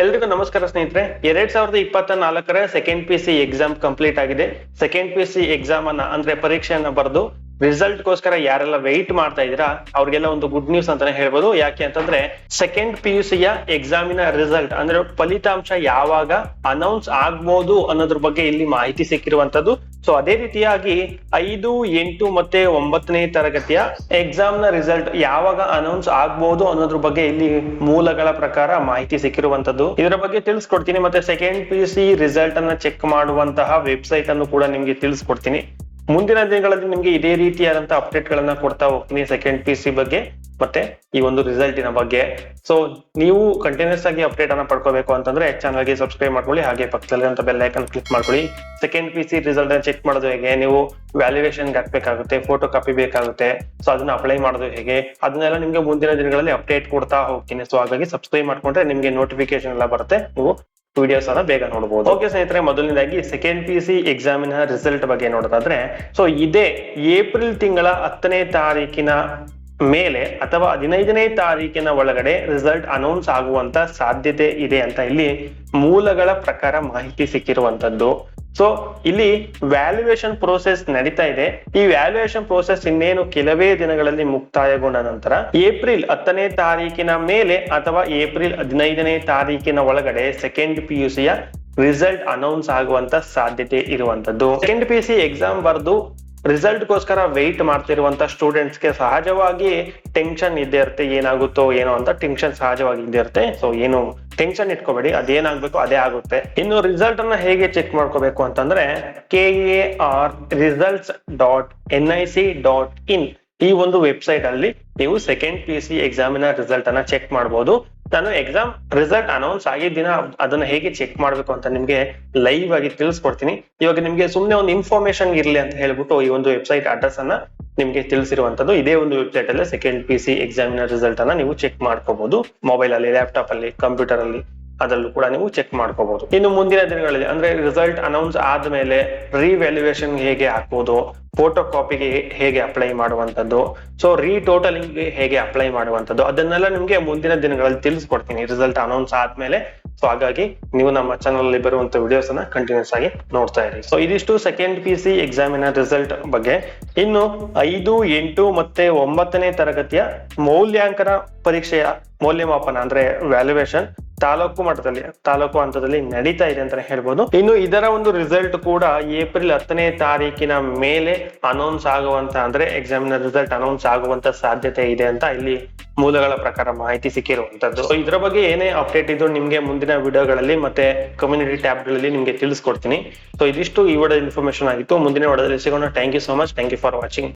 ಎಲ್ರಿಗೂ ನಮಸ್ಕಾರ ಸ್ನೇಹಿತರೆ. ಎರಡ್ ಸಾವಿರದ ಇಪ್ಪತ್ತ ನಾಲ್ಕರ second P C exam complete ಆಗಿದೆ. ಸೆಕೆಂಡ್ ಪಿ ಸಿ ಎಕ್ಸಾಮ್ ಅನ್ನ ಅಂದ್ರೆ ಪರೀಕ್ಷೆಯನ್ನ ಬರೆದು ರಿಸಲ್ಟ್ ಗೋಸ್ಕರ ಯಾರೆಲ್ಲ ವೆಯ್ಟ್ ಮಾಡ್ತಾ ಇದ್ದೀರಾ, ಅವ್ರಿಗೆಲ್ಲ ಒಂದು ಗುಡ್ ನ್ಯೂಸ್ ಅಂತಾನೆ ಹೇಳ್ಬೋದು. ಯಾಕೆ ಅಂತಂದ್ರೆ ಸೆಕೆಂಡ್ ಪಿ ಯು ಸಿಯ ಎಕ್ಸಾಮಿನ ರಿಸಲ್ಟ್ ಅಂದ್ರೆ ಫಲಿತಾಂಶ ಯಾವಾಗ ಅನೌನ್ಸ್ ಆಗ್ಬೋದು ಅನ್ನೋದ್ರ ಬಗ್ಗೆ ಇಲ್ಲಿ ಮಾಹಿತಿ ಸಿಕ್ಕಿರುವಂತದ್ದು ಸೊ ಅದೇ ರೀತಿಯಾಗಿ ಐದು, ಎಂಟು ಮತ್ತೆ ಒಂಬತ್ತನೇ ತರಗತಿಯ ಎಕ್ಸಾಮ್ನ ರಿಸಲ್ಟ್ ಯಾವಾಗ ಅನೌನ್ಸ್ ಆಗ್ಬಹುದು ಅನ್ನೋದ್ರ ಬಗ್ಗೆ ಇಲ್ಲಿ ಮೂಲಗಳ ಪ್ರಕಾರ ಮಾಹಿತಿ ಸಿಕ್ಕಿರುವಂತದ್ದು ಇದರ ಬಗ್ಗೆ ತಿಳಿಸ್ಕೊಡ್ತೀನಿ ಮತ್ತೆ ಸೆಕೆಂಡ್ ಪಿ ಸಿ ರಿಸಲ್ಟ್ ಅನ್ನ ಚೆಕ್ ಮಾಡುವಂತಹ ವೆಬ್ಸೈಟ್ ಅನ್ನು ಕೂಡ ನಿಮ್ಗೆ ತಿಳಿಸ್ಕೊಡ್ತೀನಿ. ಮುಂದಿನ ದಿನಗಳಲ್ಲಿ ನಿಮ್ಗೆ ಇದೇ ರೀತಿಯಾದಂತಹ ಅಪ್ಡೇಟ್ ಗಳನ್ನ ಕೊಡ್ತಾ ಹೋಗ್ತೀನಿ ಸೆಕೆಂಡ್ ಪಿ ಸಿ ಬಗ್ಗೆ. ಮತ್ತೆ ಈ ಒಂದು ರಿಸಲ್ಟಿನ ಬಗ್ಗೆ. ಸೊ ನೀವು ಕಂಟಿನ್ಯೂಸ್ ಆಗಿ ಅಪ್ಡೇಟ್ ಅನ್ನ ಪಡ್ಕೋಬೇಕು ಅಂತಂದ್ರೆ ಚಾನಲ್ಗೆ ಸಬ್ಸ್ಕ್ರೈಬ್ ಮಾಡ್ಕೊಳ್ಳಿ, ಹಾಗೆ ಪಕ್ಕದಲ್ಲಿರುವಂತ ಬೆಲ್ ಐಕನ್ ಕ್ಲಿಕ್ ಮಾಡ್ಕೊಳ್ಳಿ. ಸೆಕೆಂಡ್ ಪಿ ಸಿ ರಿಸಲ್ಟ್ ಅನ್ನ ಚೆಕ್ ಮಾಡೋದು ಹೇಗೆ, ನೀವು ವ್ಯಾಲ್ಯೂಯೇಷನ್ ಹಾಕ್ಬೇಕಾಗುತ್ತೆ ಫೋಟೋ ಕಾಪಿ ಬೇಕಾಗುತ್ತೆ. ಸೊ ಅದನ್ನ ಅಪ್ಲೈ ಮಾಡೋದು ಹೇಗೆ, ಅದನ್ನೆಲ್ಲ ನಿಮ್ಗೆ ಮುಂದಿನ ದಿನಗಳಲ್ಲಿ ಅಪ್ಡೇಟ್ ಕೊಡ್ತಾ ಹೋಗ್ತೀನಿ. ಸೊ ಹಾಗಾಗಿ ಸಬ್ಸ್ಕ್ರೈಬ್ ಮಾಡ್ಕೊಂಡ್ರೆ ನಿಮ್ಗೆ ನೋಟಿಫಿಕೇಶನ್ ಎಲ್ಲ ಬರುತ್ತೆ, ನೀವು ವಿಡಿಯೋಸ್ ಅನ್ನ ಬೇಗ ನೋಡಬಹುದು ಓಕೆ ಸ್ನೇಹಿತರೆ, ಮೊದಲನೇದಾಗಿ ಸೆಕೆಂಡ್ ಪಿ ಸಿ ಎಕ್ಸಾಮಿನ ರಿಸಲ್ಟ್ ಬಗ್ಗೆ ನೋಡೋದಾದ್ರೆ ಸೊ ಇದೇ ಏಪ್ರಿಲ್ ತಿಂಗಳ ಹತ್ತನೇ ತಾರೀಕಿನ ಮೇಲೆ ಅಥವಾ ಹದಿನೈದನೇ ತಾರೀಕಿನ ಒಳಗಡೆ ರಿಸಲ್ಟ್ ಅನೌನ್ಸ್ ಆಗುವಂತ ಸಾಧ್ಯತೆ ಇದೆ ಅಂತ ಇಲ್ಲಿ ಮೂಲಗಳ ಪ್ರಕಾರ ಮಾಹಿತಿ ಸಿಕ್ಕಿರುವಂತದ್ದು. ಸೊ ಇಲ್ಲಿ ವ್ಯಾಲ್ಯೂಯೇಷನ್ ಪ್ರೋಸೆಸ್ ನಡೀತಾ ಇದೆ. ಈ ವ್ಯಾಲ್ಯೂಯೇಷನ್ ಪ್ರೋಸೆಸ್ ಇನ್ನೇನು ಕೆಲವೇ ದಿನಗಳಲ್ಲಿ ಮುಕ್ತಾಯಗೊಂಡ ನಂತರ ಏಪ್ರಿಲ್ ಹತ್ತನೇ ತಾರೀಕಿನ ಮೇಲೆ ಅಥವಾ ಏಪ್ರಿಲ್ ಹದಿನೈದನೇ ತಾರೀಕಿನ ಒಳಗಡೆ second P U result announce ಆಗುವಂತ ಸಾಧ್ಯತೆ ಇರುವಂತದ್ದು. ಸೆಕೆಂಡ್ ಪಿ ಸಿ ಎಕ್ಸಾಮ್ ಬರೆದು ರಿಸಲ್ಟ್ ಗೋಸ್ಕರ ವೆಯ್ಟ್ ಮಾಡ್ತಿರುವಂತ ಸ್ಟೂಡೆಂಟ್ಸ್ಗೆ ಸಹಜವಾಗಿ ಟೆನ್ಷನ್ ಇದ್ದೇ ಇರುತ್ತೆ, ಏನಾಗುತ್ತೋ ಏನೋ ಅಂತ ಟೆನ್ಷನ್ ಸಹಜವಾಗಿ ಇದ್ದೇ ಇರುತ್ತೆ. ಸೊ ಏನು ಟೆನ್ಷನ್ ಇಟ್ಕೋಬೇಡಿ, ಅದೇನಾಗಬೇಕು ಅದೇ ಆಗುತ್ತೆ. ಇನ್ನು ರಿಸಲ್ಟ್ ಅನ್ನ ಹೇಗೆ ಚೆಕ್ ಮಾಡ್ಕೋಬೇಕು ಅಂತಂದ್ರೆ K A R results dot N I C dot in ಈ ಒಂದು ವೆಬ್ಸೈಟ್ ಅಲ್ಲಿ ನೀವು ಸೆಕೆಂಡ್ ಪಿ ಸಿ ಎಕ್ಸಾಮಿನ ರಿಸಲ್ಟ್ ಅನ್ನ ಚೆಕ್ ಮಾಡಬಹುದು ನಾನು ಎಕ್ಸಾಮ್ ರಿಸಲ್ಟ್ ಅನೌನ್ಸ್ ಆಗಿದ್ದಿನ ಅದನ್ನ ಹೇಗೆ ಚೆಕ್ ಮಾಡ್ಬೇಕು ಅಂತ ನಿಮ್ಗೆ ಲೈವ್ ಆಗಿ ತಿಳಿಸ್ಕೊಡ್ತೀನಿ. ಇವಾಗ ನಿಮ್ಗೆ ಸುಮ್ನೆ ಒಂದು ಇನ್ಫಾರ್ಮೇಶನ್ ಇರ್ಲಿ ಅಂತ ಹೇಳ್ಬಿಟ್ಟು ಈ ಒಂದು ವೆಬ್ಸೈಟ್ ಅಡ್ರೆಸ್ ಅನ್ನ ನಿಮ್ಗೆ ತಿಳಿಸಿರುವಂತದ್ದು, ಇದೇ ಒಂದು ವೆಬ್ಸೈಟ್ ಅಲ್ಲಿ ಸೆಕೆಂಡ್ ಪಿ ಸಿ ಎಕ್ಸಾಮಿನ ರಿಸಲ್ಟ್ ಅನ್ನ ನೀವು ಚೆಕ್ ಮಾಡ್ಕೋಬಹುದು ಮೊಬೈಲ್ ಅಲ್ಲಿ ಲ್ಯಾಪ್ಟಾಪ್ ಅಲ್ಲಿ ಕಂಪ್ಯೂಟರ್ ಅಲ್ಲಿ ಅದರಲ್ಲೂ ಕೂಡ ನೀವು ಚೆಕ್ ಮಾಡ್ಕೋಬಹುದು ಇನ್ನು ಮುಂದಿನ ದಿನಗಳಲ್ಲಿ, ಅಂದ್ರೆ ರಿಸಲ್ಟ್ ಅನೌನ್ಸ್ ಆದ್ಮೇಲೆ ರಿವ್ಯಾಲ್ಯೂಯೇಷನ್ ಹೇಗೆ ಹಾಕೋದು ಫೋಟೋ ಕಾಪಿಗೆ ಹೇಗೆ ಅಪ್ಲೈ ಮಾಡುವಂತದ್ದು ಸೊ ರೀ ಟೋಟಲಿಂಗ್ ಹೇಗೆ ಅಪ್ಲೈ ಮಾಡುವಂತದ್ದು ಅದನ್ನೆಲ್ಲ ನಿಮಗೆ ಮುಂದಿನ ದಿನಗಳಲ್ಲಿ ತಿಳಿಸ್ಕೊಡ್ತೀನಿ. ರಿಸಲ್ಟ್ ಅನೌನ್ಸ್ ಆದ್ಮೇಲೆ ಸೊ ಹಾಗಾಗಿ ನೀವು ನಮ್ಮ ಚಾನಲ್ ಅಲ್ಲಿ ಬರುವಂತ ವಿಡಿಯೋಸ್ ಅನ್ನ ಕಂಟಿನ್ಯೂಸ್ ಆಗಿ ನೋಡ್ತಾ ಇರಿ. ಸೊ ಇದಿಷ್ಟು ಸೆಕೆಂಡ್ ಪಿ ಸಿ ಎಕ್ಸಾಮಿನ ರಿಸಲ್ಟ್ ಬಗ್ಗೆ. ಇನ್ನು ಐದು, ಎಂಟು ಮತ್ತೆ ಒಂಬತ್ತನೇ ತರಗತಿಯ ಮೌಲ್ಯಾಂಕನ ಪರೀಕ್ಷೆಯ ಮೌಲ್ಯಮಾಪನ ಅಂದ್ರೆ ವ್ಯಾಲ್ಯೂಯೇಷನ್ ತಾಲೂಕು ಮಟ್ಟದಲ್ಲಿ, ತಾಲೂಕು ಹಂತದಲ್ಲಿ ನಡೀತಾ ಇದೆ ಅಂತಾನೆ ಹೇಳ್ಬೋದು. ಇನ್ನು ಇದರ ಒಂದು ರಿಸಲ್ಟ್ ಕೂಡ ಏಪ್ರಿಲ್ ಹತ್ತನೇ ತಾರೀಕಿನ ಮೇಲೆ ಅನೌನ್ಸ್ ಆಗುವಂತ, ಅಂದ್ರೆ ಎಕ್ಸಾಮಿನ ರಿಸಲ್ಟ್ ಅನೌನ್ಸ್ ಆಗುವಂತ ಸಾಧ್ಯತೆ ಇದೆ ಅಂತ ಇಲ್ಲಿ ಮೂಲಗಳ ಪ್ರಕಾರ ಮಾಹಿತಿ ಸಿಕ್ಕಿರುವಂತದ್ದು. ಇದರ ಬಗ್ಗೆ ಏನೇ ಅಪ್ಡೇಟ್ ಇದ್ರು ನಿಮ್ಗೆ ಮುಂದಿನ ವಿಡಿಯೋಗಳಲ್ಲಿ ಮತ್ತೆ ಕಮ್ಯುನಿಟಿ ಟ್ಯಾಬ್ಗಳಲ್ಲಿ ನಿಮ್ಗೆ ತಿಳಿಸ್ಕೊಡ್ತೀನಿ. ಸೊ ಇದಿಷ್ಟು ಈ ವಿಡಿಯೋ ಇನ್ಫಾರ್ಮೇಶನ್ ಆಗಿತ್ತು. ಮುಂದಿನ ವಿಡಿಯೋದಲ್ಲಿ ಸಿಗೋಣ. Thank you so much thank you for watching